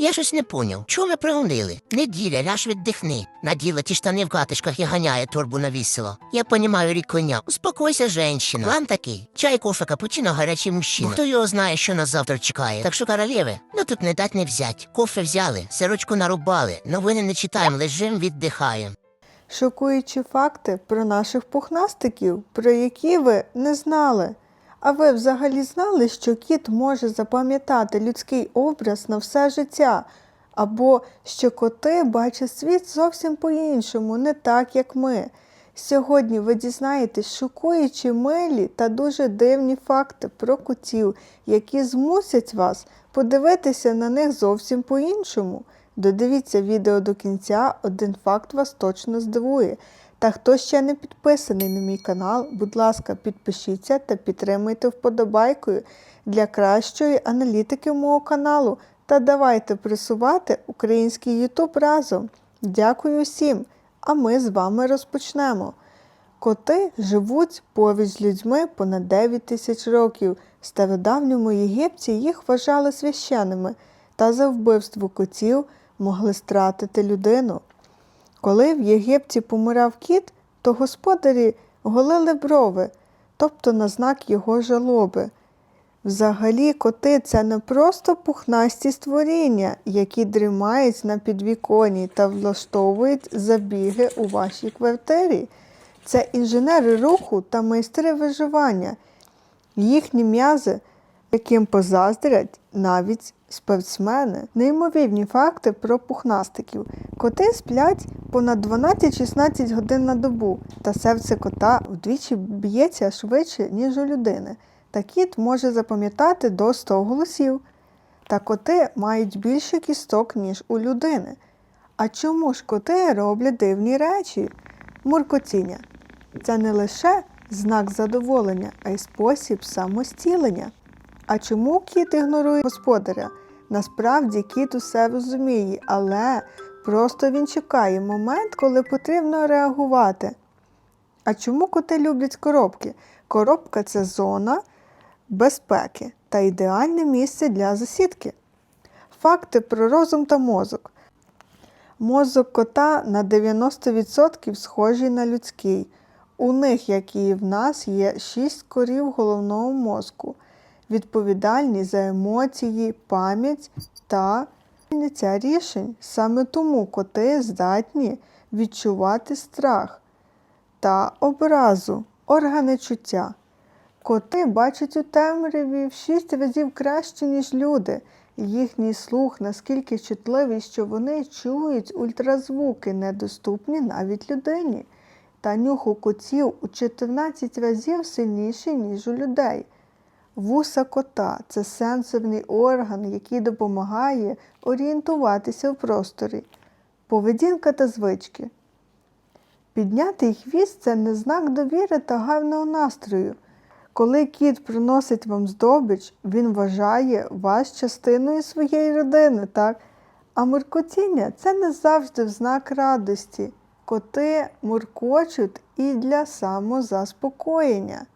Я щось не поняв. Чого ви пригонили? Неділя, ляж віддихни. Наділа ті штани в катишках і ганяє торбу на вісело. Я понімаю рік коня. Успокойся, женщина. План такий. Чай, кофе, капучино, гарячий мужчина. Хто його знає, що нас завтра чекає. Так що, королеви, ну тут не дать не взять. Кофе взяли, сирочку нарубали, новини не читаємо, лежим, віддихаємо. Шокуючі факти про наших пухнастиків, про які ви не знали. А ви взагалі знали, що кіт може запам'ятати людський образ на все життя, або що коти бачать світ зовсім по-іншому, не так, як ми. Сьогодні ви дізнаєтесь шокуючі милі та дуже дивні факти про котів, які змусять вас подивитися на них зовсім по-іншому. Додивіться відео до кінця, один факт вас точно здивує. Та хто ще не підписаний на мій канал, будь ласка, підпишіться та підтримуйте вподобайкою для кращої аналітики мого каналу. Та давайте пресувати український YouTube разом. Дякую всім! А ми з вами розпочнемо. Коти живуть поруч з людьми понад 9 тисяч років. В стародавньому Єгипті їх вважали священними, та за вбивство котів могли стратити людину. Коли в Єгипті помирав кіт, то господарі голили брови, тобто на знак його жалоби. Взагалі, коти це не просто пухнасті створіння, які дрімають на підвіконні та влаштовують забіги у вашій квартирі. Це інженери руху та майстри виживання. Їхні м'язи, яким позаздрять навіть спортсмени. Неймовірні факти про пухнастиків. Коти сплять понад 12-16 годин на добу, та серце кота вдвічі б'ється швидше, ніж у людини. Та кіт може запам'ятати до 100 голосів. Та коти мають більше кісток, ніж у людини. А чому ж коти роблять дивні речі? Муркотіння. Це не лише знак задоволення, а й спосіб самостілення. А чому кіт ігнорує господаря? Насправді кіт усе розуміє, але просто він чекає момент, коли потрібно реагувати. А чому коти люблять коробки? Коробка це зона безпеки та ідеальне місце для засідки. Факти про розум та мозок. Мозок кота на 90% схожий на людський. У них, як і в нас, є шість корів головного мозку, відповідальні за емоції, пам'ять та прийняття рішень. Саме тому коти здатні відчувати страх та образу, органи чуття. Коти бачать у темряві в шість разів краще, ніж люди. Їхній слух наскільки чутливий, що вони чують ультразвуки, недоступні навіть людині. Та нюх у котів у 14 разів сильніший, ніж у людей. Вуса кота це сенсорний орган, який допомагає орієнтуватися в просторі. Поведінка та звички. Піднятий хвіст це не знак довіри та гарного настрою. Коли кіт приносить вам здобич, він вважає вас частиною своєї родини, так? А муркотіння це не завжди знак радості. Коти муркочуть і для самозаспокоєння.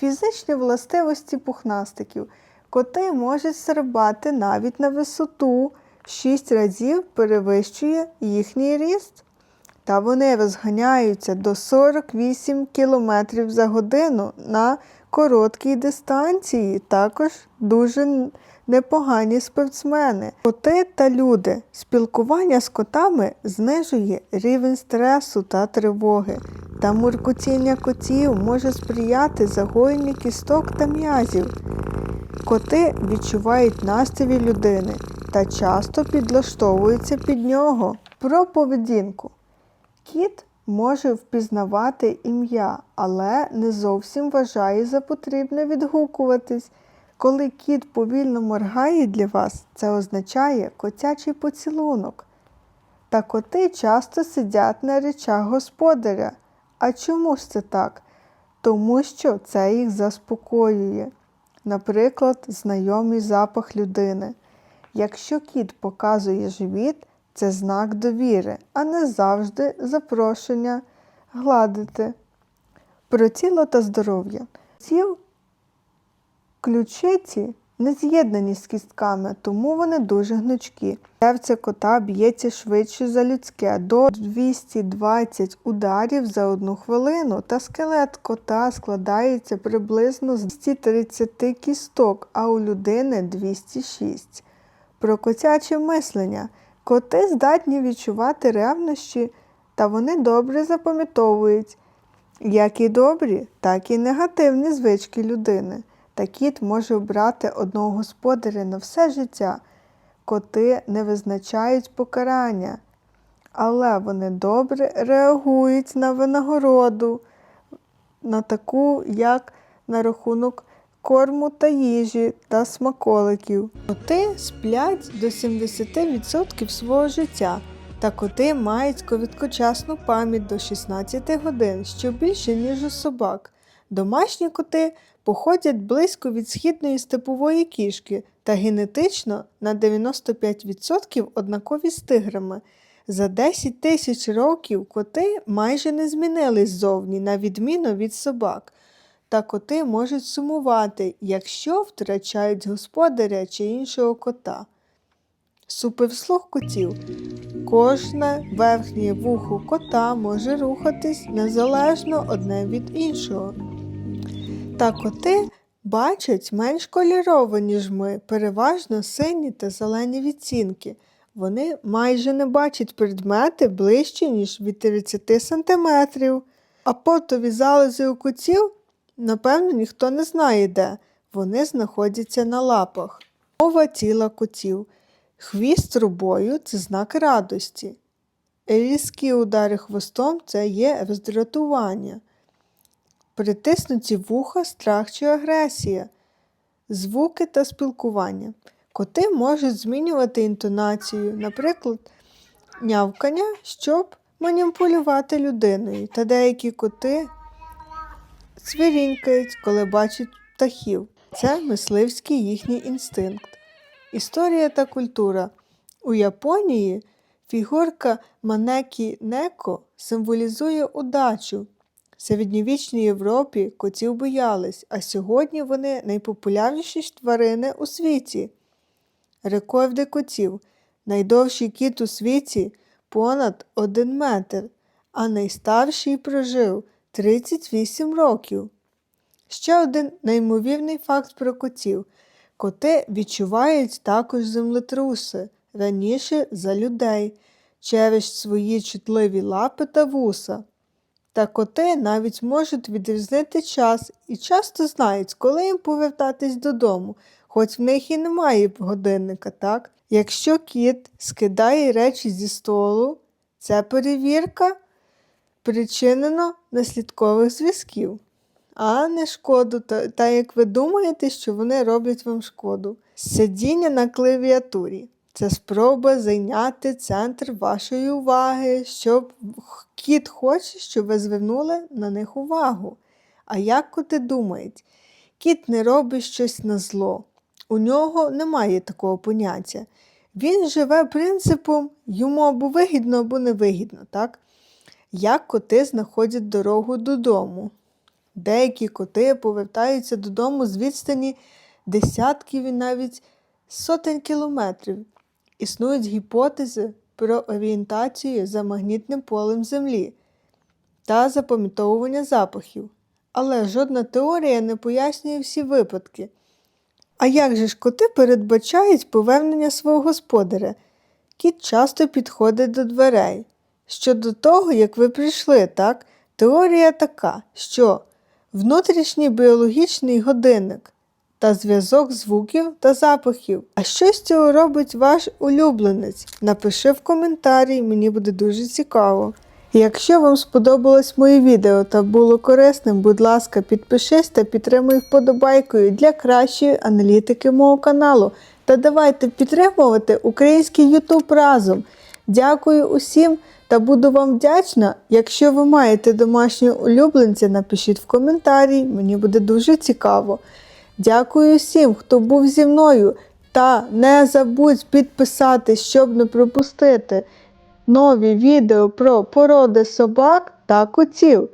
Фізичні властивості пухнастиків. Коти можуть стрибати навіть на висоту, шість 6 разів перевищує їхній ріст. Та вони розганяються до 48 км за годину на короткій дистанції. Також дуже непогані спортсмени. Коти та люди. Спілкування з котами знижує рівень стресу та тривоги. Та муркотіння котів може сприяти загоєнню кісток та м'язів. Коти відчувають настрій людини та часто підлаштовуються під нього. Про поведінку. Кіт може впізнавати ім'я, але не зовсім вважає за потрібне відгукуватись. Коли кіт повільно моргає для вас, це означає котячий поцілунок. Та коти часто сидять на речах господаря. А чому ж це так? Тому що це їх заспокоює. Наприклад, знайомий запах людини. Якщо кіт показує живіт, це знак довіри, а не завжди запрошення гладити. Про тіло та здоров'я. Ключиці не з'єднані з кістками, тому вони дуже гнучкі. Серце кота б'ється швидше за людське до 220 ударів за одну хвилину, та скелет кота складається приблизно з 230 кісток, а у людини 206. Про котяче мислення. Коти здатні відчувати ревнощі, та вони добре запам'ятовують як і добрі, так і негативні звички людини. Та кіт може обрати одного господаря на все життя. Коти не визначають покарання, але вони добре реагують на винагороду, на таку, як на рахунок корму та їжі та смаколиків. Коти сплять до 70% свого життя, та коти мають короткочасну пам'ять до 16 годин, що більше, ніж у собак. Домашні коти походять близько від східної степової кішки та генетично на 95% однакові з тиграми. За 10 тисяч років коти майже не змінились ззовні, на відміну від собак. Та коти можуть сумувати, якщо втрачають господаря чи іншого кота. Суперслух котів. Кожне верхнє вухо кота може рухатись незалежно одне від іншого. Та коти бачать менш кольорово, ніж ми, переважно сині та зелені відцінки. Вони майже не бачать предмети ближче, ніж від 30 сантиметрів. А потові залози у котів, напевно, ніхто не знає де. Вони знаходяться на лапах. Мова тіла котів. Хвіст трубою це знак радості. Різкі удари хвостом це є роздратування. Притиснуті вуха, страх чи агресія, звуки та спілкування. Коти можуть змінювати інтонацію, наприклад, нявкання, щоб маніпулювати людиною. Та деякі коти цвірінькають, коли бачать птахів. Це мисливський їхній інстинкт. Історія та культура. У Японії фігурка Манекі Неко символізує удачу. В середньовічній Європі котів боялись, а сьогодні вони найпопулярніші тварини у світі. Рекорди котів. Найдовший кіт у світі понад 1 метр, а найстарший прожив 38 років. Ще один неймовірний факт про котів. Коти відчувають також землетруси раніше за людей через свої чутливі лапи та вуса. Та коти навіть можуть відрізнити час і часто знають, коли їм повертатись додому, хоч в них і немає годинника, так? Якщо кіт скидає речі зі столу, це перевірка причинено наслідкових зв'язків а не шкоду, та, та як ви думаєте, що вони роблять вам шкоду. Сидіння на клавіатурі це спроба зайняти центр вашої уваги, щоб кіт хоче, щоб ви звернули на них увагу. А як коти думають? Кіт не робить щось на зло. У нього немає такого поняття. Він живе принципом йому або вигідно, або невигідно, так? Як коти знаходять дорогу додому? Деякі коти повертаються додому з відстані десятків і навіть сотень кілометрів. Існують гіпотези про орієнтацію за магнітним полем Землі та запам'ятовування запахів. Але жодна теорія не пояснює всі випадки. А як же ж коти передбачають повернення свого господаря? Кіт часто підходить до дверей. Щодо того, як ви прийшли, так? Теорія така, що внутрішній біологічний годинник та зв'язок звуків та запахів. А що з цього робить ваш улюбленець? Напиши в коментарі, мені буде дуже цікаво. Якщо вам сподобалось моє відео та було корисним, будь ласка, підпишись та підтримуй вподобайкою для кращої аналітики мого каналу. Та давайте підтримувати український YouTube разом. Дякую усім та буду вам вдячна, якщо ви маєте домашнього улюбленця, напишіть в коментарі, мені буде дуже цікаво. Дякую всім, хто був зі мною. Та не забудь підписатись, щоб не пропустити нові відео про породи собак та котів.